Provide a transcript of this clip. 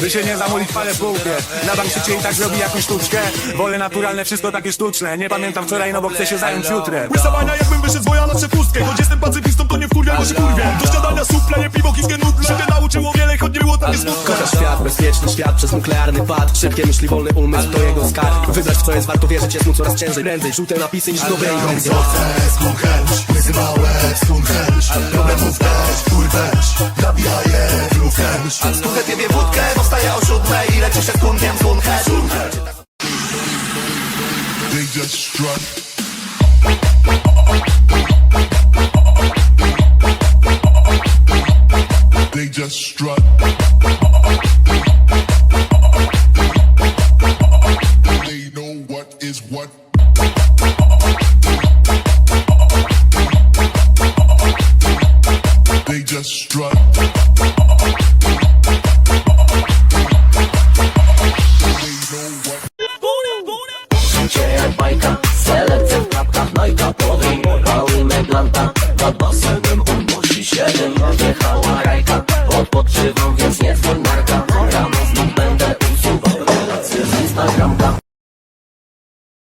By się nie zamulić parę w półkę Na bank się i tak zrobi jakąś sztuczkę. Wolę naturalne, wszystko takie sztuczne. Nie pamiętam wczoraj, no bo chcę się zająć jutrem. Łysowania jakbym wyszedł z woja na przepustkę. Choć jestem pacyfistą, to nie wkurwiam, bo się kurwię Do śniadania suple, nie piwo, kiskie nudle Życie nauczyło wiele, choć nie było takie smutne Kocha świat, bezpieczny świat przez nuklearny pad. Szybkie myśli, wolny umysł, to jego skarb. Wybrać w co jest warto wierzyć, jest mu coraz ciężej. Prędzej żółte napisy niż dobre intencje Skunchęć, wyzywałe, skunchęć Problemów też, kurwęć Nabijaję, flukęć They just struck They just struck They know what is what Nojka Selekcja w klapkach Nojka Podejmowały planta Nad basenem on musi siedem Odjechała rajka. Odpoczywam, więc nie dzwoń narka. Rano znów będę usuwał relacje z Instagramka.